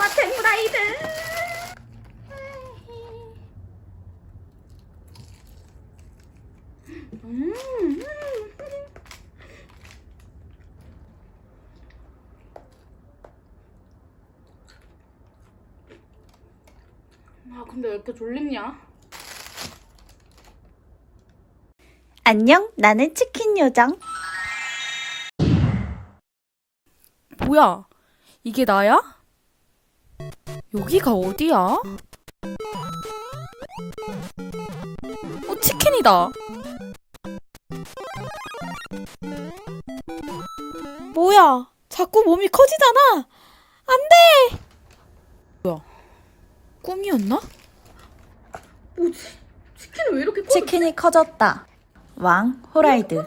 마텐 후라이드 음. 음. 음. 아 근데 왜 이렇게 졸립냐? 안녕, 나는 치킨 요정. 뭐야? 이게 나야? 여기가 어디야? 어, 치킨이다. 뭐야? 자꾸 몸이 커지잖아. 안 돼! 뭐야? 꿈이었나? 뭐지? 치킨은 왜 이렇게 커? 치킨이 커졌다. 왕, 호라이드.